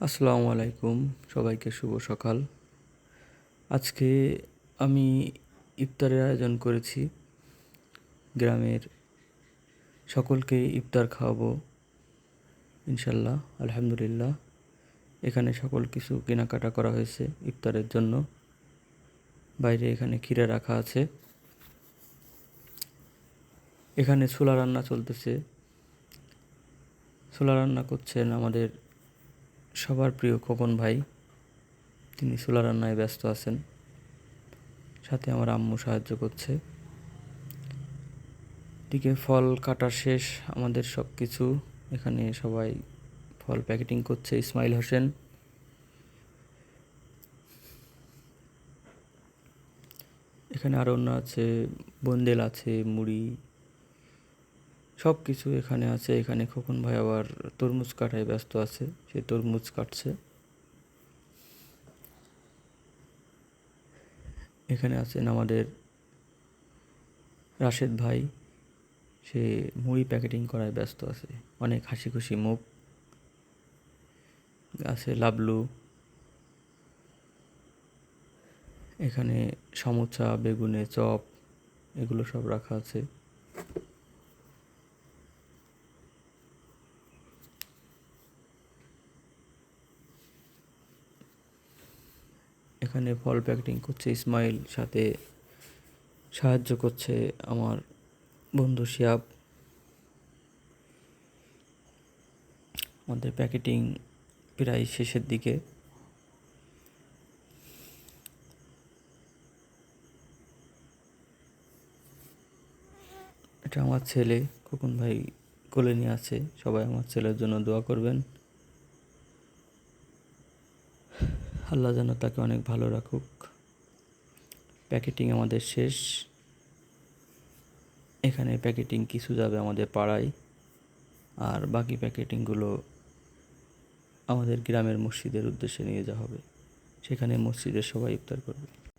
আসসালামু আলাইকুম, সবাইকে শুভ সকাল। আজকে আমি ইফতারের আয়োজন করেছি। গ্রামের সকলকে ইফতার খাওয়াবো, ইনশাল্লাহ, আলহামদুলিল্লাহ। এখানে সকল কিছু কেনাকাটা করা হয়েছে ইফতারের জন্য। বাইরে এখানে ক্ষীরা রাখা আছে। এখানে ছোলা রান্না চলতেছে। ছোলা রান্না করছেন আমাদের সবার প্রিয় খোকন ভাই, তিনি চুলা রান্নায় ব্যস্ত আছেন। সাথে আমার আম্মু সাহায্য করছে। দিকে ফল কাটা শেষ, আমাদের সব কিছু এখানে সবাই ফল প্যাকেটিং করছে, ইসমাইল হোসেন। এখানে আরও অন্য আছে, বন্দেল আছে, মুড়ি সব কিছু এখানে আছে। এখানে খোকন ভাই আবার তরমুজ কাটায় ব্যস্ত আছে, সে তরমুজ কাটছে। এখানে আছেন আমাদের রাশেদ ভাই, সে মুড়ি প্যাকেটিং করায় ব্যস্ত আছে। অনেক হাসি খুশি মুখ আছে, লাবলু। এখানে সমুচা, বেগুনে, চপ, এগুলো সব রাখা আছে। এখানে ফল প্যাকেটিং করছে ইসমাইল, সাথে সাহায্য করছে আমার বন্ধু শিয়াব। আমাদের প্যাকেটিং প্রায় শেষের দিকে। এটা আমার ছেলে, খোকন ভাই কোলে নিয়ে আছে। সবাই আমার ছেলের জন্য দোয়া করবেন। আল্লাহ যেন তাকে অনেক ভালো রাখুক। প্যাকেটিং আমাদের শেষ। এখানে প্যাকেটিং কিছু যাবে আমাদের পাড়ায়। আর বাকি প্যাকেটিংগুলো আমাদের গ্রামের মসজিদের উদ্দেশ্যে নিয়ে যাওয়া হবে। সেখানে মসজিদের সবাই ইফতার করবে।